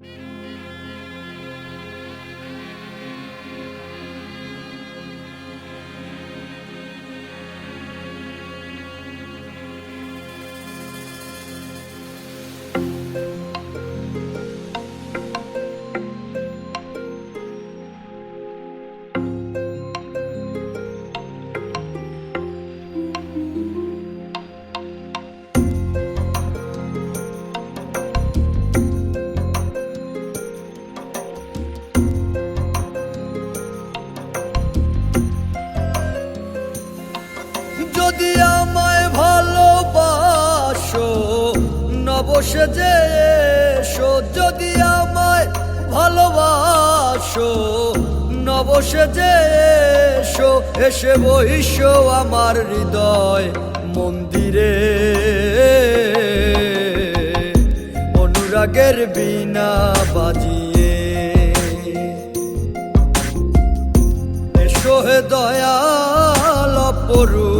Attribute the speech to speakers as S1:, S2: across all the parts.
S1: Música যদি আমায় ভালোবাসো নবসে যে এসো। যদি আমায় ভালোবাসো নবসে যে এসো। এসে বহিস আমার হৃদয় মন্দিরে। অনুরাগের বিনা বাজিয়ে। এসো হে দয়াল পরু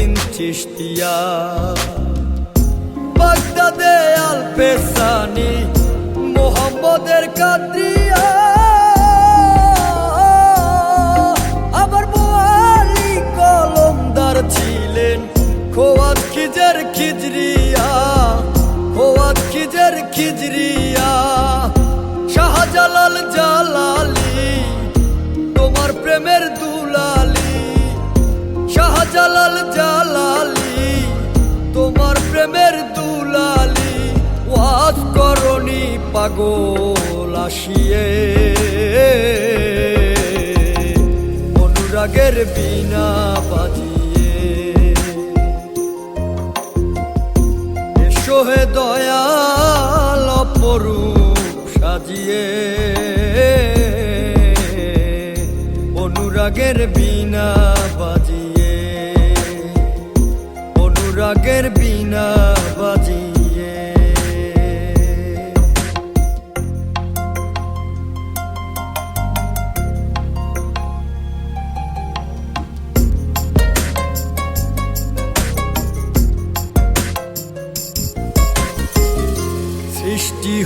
S1: চিস্তিয়া বাগদাদে আল পেসানি মোহাম্মদের কাদ্রিয়া। আবার বোয়ালি কলমদার ছিলেন খোয়াত খিজের খিজরিয়া, খোয়াত খিজের খিজরিয়া। শাহজালাল জালালি পাগল আসিয়ে। অনুরাগের বিনা বাজিয়ে। এসো হে দয়াল অপরূপ সাজিয়ে। অনুরাগের বিনা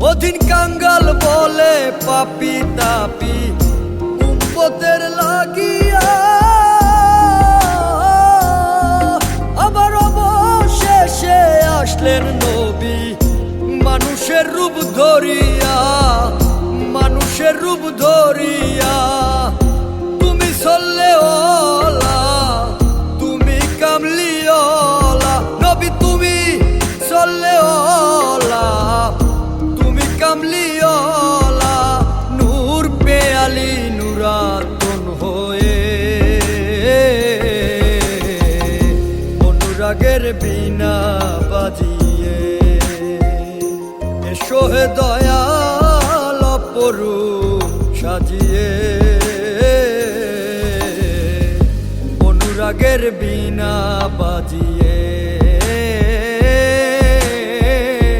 S1: অধীন কাঙ্গাল বলে পাপি তাপি, কুম্পতের লাগিয়া। আবার অবশেষে আসলেন নবী, মানুষের রূপ ধরিয়া, মানুষের রূপ ধরিয়া। তুমি কামলি ওলা নূর পেয়ালি নুরাতন হয়ে। অনুরাগের বিনা বাজিয়ে। এসো হে দয়াল পরু সাজিয়ে। অনুরাগের বিনা বাজিয়ে।